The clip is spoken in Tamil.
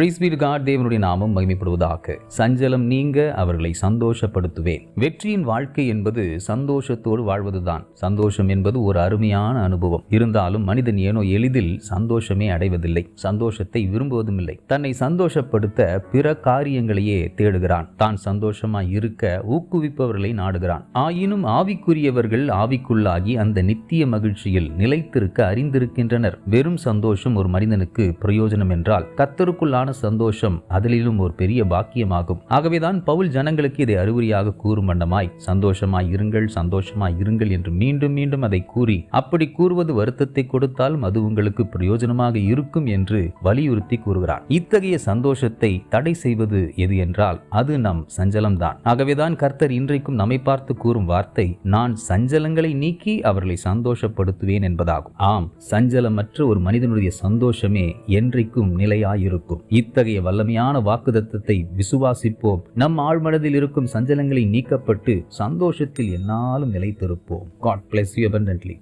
பிரைஸ்பீட் காட் தேவனுடைய நாமம் மகிமைப்படுவதாக. சஞ்சலம் நீங்க அவர்களை சந்தோஷப்படுத்துவேன். வெற்றியின் வாழ்க்கை என்பது சந்தோஷத்தோடு வாழ்வதுதான். சந்தோஷம் என்பது ஒரு அருமையான அனுபவம். இருந்தாலும் மனிதன் ஏனோ எளிதில் சந்தோஷமே அடைவதில்லை. சந்தோஷத்தை விரும்புவதும் இல்லை தன்னை சந்தோஷப்படுத்த பிற காரியங்களையே தேடுகிறான். தான் சந்தோஷமாய் இருக்க ஊக்குவிப்பவர்களை நாடுகிறான். ஆயினும் ஆவிக்குரியவர்கள் ஆவிக்குள்ளாகி அந்த நித்திய மகிழ்ச்சியில் நிலைத்திருக்க அறிந்திருக்கின்றனர். வெறும் சந்தோஷம் ஒரு மனிதனுக்கு பிரயோஜனம் என்றால் கத்தருக்குள்ளான சந்தோஷம் அதிலும் ஒரு பெரிய பாக்கியமாகும். ஆகவேதான் பவுல் ஜனங்களுக்கு இதை அறிகுறியாக கூறும் வண்ணமாய் சந்தோஷமாய் இருங்கள் சந்தோஷமாய் இருங்கள் என்று மீண்டும் மீண்டும் அதை கூறி அப்படி கூறுவது வருத்தத்தை கொடுத்தாலும் அது உங்களுக்கு பிரயோஜனமாக இருக்கும் என்று வலியுறுத்தி கூறுகிறார். இத்தகைய சந்தோஷத்தை தடை செய்வது எது என்றால் அது நம் சஞ்சலம்தான். ஆகவேதான் கர்த்தர் இன்றைக்கும் நம்மை பார்த்து கூறும் வார்த்தை நான் சஞ்சலங்களை நீக்கி அவர்களை சந்தோஷப்படுத்துவேன் என்பதாகும். ஆம் சஞ்சலமற்ற ஒரு மனிதனுடைய சந்தோஷமே என்றைக்கும் நிலையாயிருக்கும். இத்தகைய வல்லமையான வாக்குதத்தத்தை விசுவாசிப்போம். நம் ஆழ்மனதில் இருக்கும் சஞ்சலங்களை நீக்கப்பட்டு சந்தோஷத்தில் என்னாலும் நிலைத்திருப்போம். God bless you abundantly